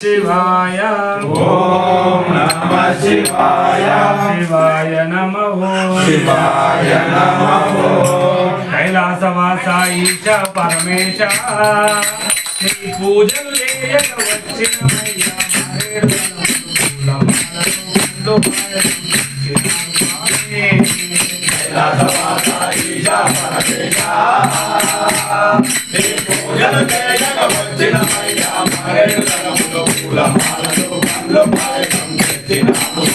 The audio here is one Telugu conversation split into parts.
शिवाय ॐ नमः शिवाय शिवाय नमः शिवाय नमः कैलासवासायि च परमेश నీ పూజలు లేక వచ్చిన పూజలు చేయక వచ్చిన పాయలు రంగంలో కుల మాలలు పండ్లు పాయకం పెట్టినాము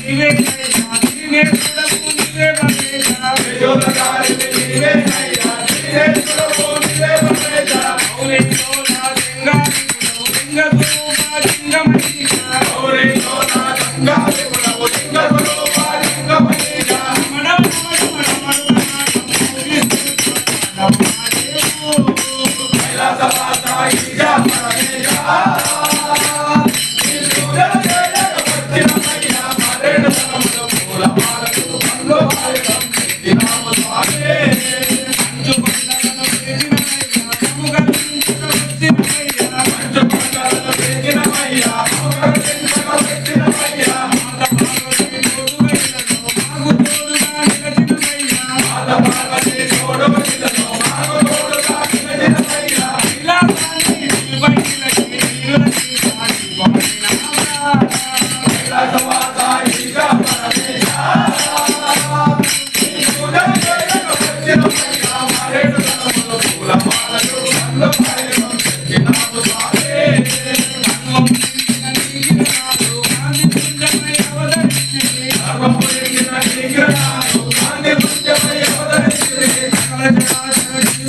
లింగ లింగ లింగ లింగ లింగ లింగ లింగ Yeah.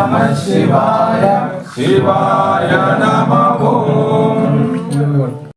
नमः शिवाय शिवाय नमः